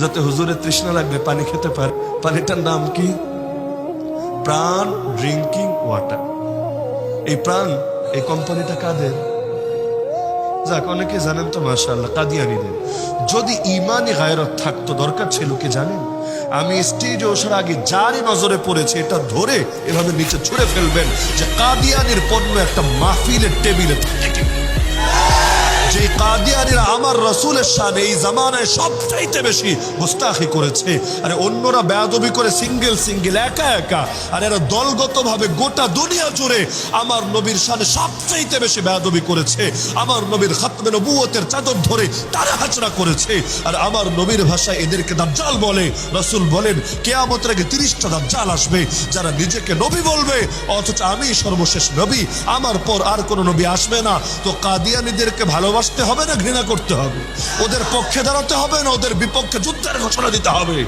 যাতে হুজুরের তৃষ্ণা লাগবে, পানি খেতে পারে। পানিটার নাম কি? প্রাণ ড্রিঙ্কিং ওয়াটার। এই প্রাণ এই কোম্পানিটা কাদের? যাক, অনেকে জানেন তো, মাশাআল্লাহ, কাদিয়ানিদের। যদি ইমানি গায়রত থাকতো, দরকার ছিল কি জানেন? আমি স্টেজে ওসার আগে যারই নজরে পড়েছে, এটা ধরে এভাবে নিচে ছুঁড়ে ফেলবেন যে কাদিয়ানির পণ্য একটা মাহফিলের টেবিলে থাকে। যে কাদিয়ানিরা আমার রসুলের সামনে এই জামানায় সবচাইতে বেশি মুস্তাখি করেছে। আরে অন্যরা বেয়াদবি করে সিঙ্গেল সিঙ্গেল, একা একা। আর এরা দলগতভাবে গোটা দুনিয়া জুড়ে আমার নবীর সামনে সবচাইতে বেশি বেয়াদবি করেছে। আমার নবীর খাতমে নবুয়তের চাদর ধরে তারা হাচড়া করেছে। আর আমার নবীর ভাষায় এদেরকে দাজ্জাল বলে, রসুল বলেন, কেয়ামতের আগে তিরিশটা দাজ্জাল আসবে। যারা নিজেকে নবী বলবে, অথচ আমি সর্বশেষ নবী, আমার পর আর কোনো নবী আসবে না। তো কাদিয়ানিদেরকে ভালোবাসতে হবে না, ঘৃণা করতে হবে। ওদের পক্ষে দাঁড়াতে হবে না, ওদের বিপক্ষে যুদ্ধের ঘোষণা দিতে হবে।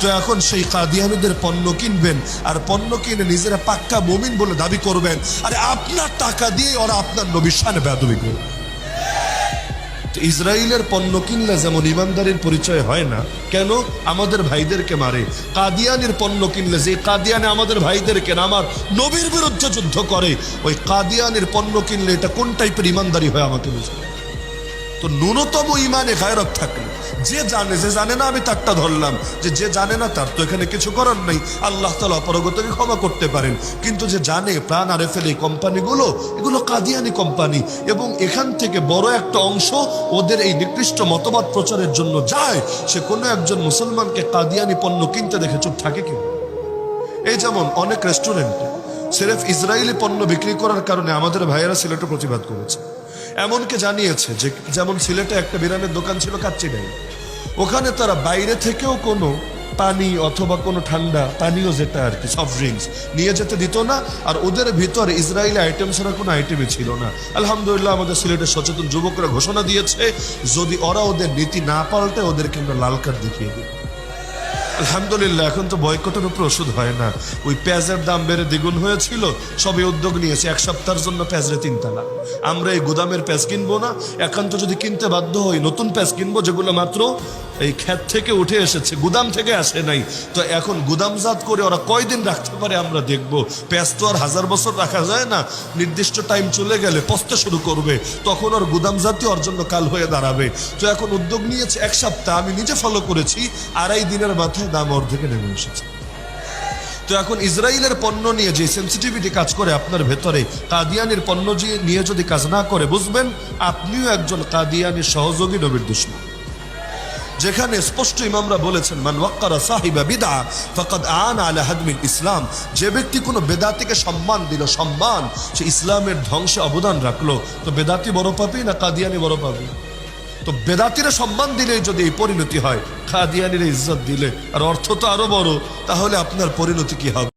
তো এখন সেই কাদিয়ানিদের পণ্য কিনবেন, আর পণ্য কিনে নিজেরা পাক্কা মুমিন বলে দাবি করবেন। আর আপনার টাকা দিয়ে ওরা আপনার নবীর সানে বেদবি করবে। ইসরায়েলের পণ্য কিনলে যেমন ইমানদারির পরিচয় হয় না, কেন? আমাদের ভাইদেরকে মারে। কাদিয়ানের পণ্য কিনলে যে কাদিয়ানে আমাদের ভাইদেরকে আমার নবীর বিরুদ্ধে যুদ্ধ করে। ওই কাদিয়ানের পণ্য কিনলে এটা কোন টাইপের ইমানদারি হয় আমাকে বুঝতে তো ন্যূনতম ইমানে গায়রত থাকলে। যে জানে যে জানে না, আমি তারটা ধরলাম। যে যে জানে না, তার তো এখানে কিছু করার নেই। আল্লাহ তালা অপরগতকে ক্ষমা করতে পারেন। কিন্তু যে জানে, প্রাণ আরে ফেলে এই কোম্পানিগুলো, এগুলো কাদিয়ানি কোম্পানি। এবং এখান থেকে বড় একটা অংশ ওদের এই নিকৃষ্ট মতবাদ প্রচারের জন্য যায়। সে কোনো একজন মুসলমানকে কাদিয়ানি পণ্য কিনতে দেখে চুপ থাকে কি এই যেমন অনেক রেস্টুরেন্টে সিরেফ ইসরায়েলি পণ্য বিক্রি করার কারণে আমাদের ভাইয়েরা সিলেটে প্রতিবাদ করেছে। এমনকি জানিয়েছে যে যেমন সিলেটে একটা বিরানের দোকান ছিল কাচ্চি ডাই ওখানে তারা বাইরে থেকেও কোনো পানি অথবা কোনো ঠান্ডা পানীয় যেটা আর কি সফট ড্রিঙ্কস নিয়ে যেতে দিত না। আর ওদের ভিতরে ইসরায়েলি আইটেম ছাড়া কোনো আইটেমই ছিল না। আলহামদুলিল্লাহ আমাদের সিলেটের সচেতন যুবকরা ঘোষণা দিয়েছে, যদি ওরা ওদের নীতি না পাল্টে ওদেরকে আমরা লাল কার্ড দেখিয়ে দিই। আলহামদুলিল্লাহ, এখন তো বয়কটের উপর ওষুধ হয় না। ওই পেঁয়াজের দাম বেড়ে দ্বিগুণ হয়েছিল সবে উদ্যোগ নিয়েছে, এক সপ্তাহের জন্য পেঁয়াজরে তিনতলা। আমরা এই গুদামের পেঁয়াজ কিনবো না, একান্ত যদি কিনতে বাধ্য হই, নতুন পেঁয়াজ কিনবো, যেগুলো মাত্র এই ক্ষেত থেকে উঠে এসেছে, গুদাম থেকে আসে নাই। তো এখন গুদামজাত করে ওরা কয়দিন রাখতে পারে আমরা দেখব। পেঁয়াজ তো আর হাজার বছর রাখা যায় না। নির্দিষ্ট টাইম চলে গেলে পচতে শুরু করবে। তখন ওর গুদামজাতই ওর জন্য কাল হয়ে দাঁড়াবে। তো এখন উদ্যোগ নিয়েছে এক সপ্তাহ, আমি নিজে ফলো করেছি, আড়াই দিনের মাথায় দাম অর্ধেকে নেমে এসেছে। তো এখন ইসরায়েলের পণ্য নিয়ে যে সেন্সিটিভিটি কাজ করে আপনার ভেতরে, কাদিয়ানির পণ্য নিয়ে যদি কাজ না করে, বুঝবেন, আপনিও একজন কাদিয়ানির সহযোগী নবীর দুশ্মন। যেখানে স্পষ্ট ইমামরা বলেছেন, মান ওয়াক্কারা সাহিবা বিদা ফাকাদ আন আলা হাদমিল ইসলাম। যে ব্যক্তি কোনো বেদাতিকে সম্মান দিল, সম্মান, সে ইসলামের ধ্বংসে অবদান রাখল। তো বেদাতি বড় পাবি না কাদিয়ানি বড় পাবি তো বেদাতিরা সম্মান দিলেই যদি এই পরিণতি হয় খাদিয়ানির ইজ্জত দিলে, আর অর্থ তো আরও বড়, তাহলে আপনার পরিণতি কি হবে?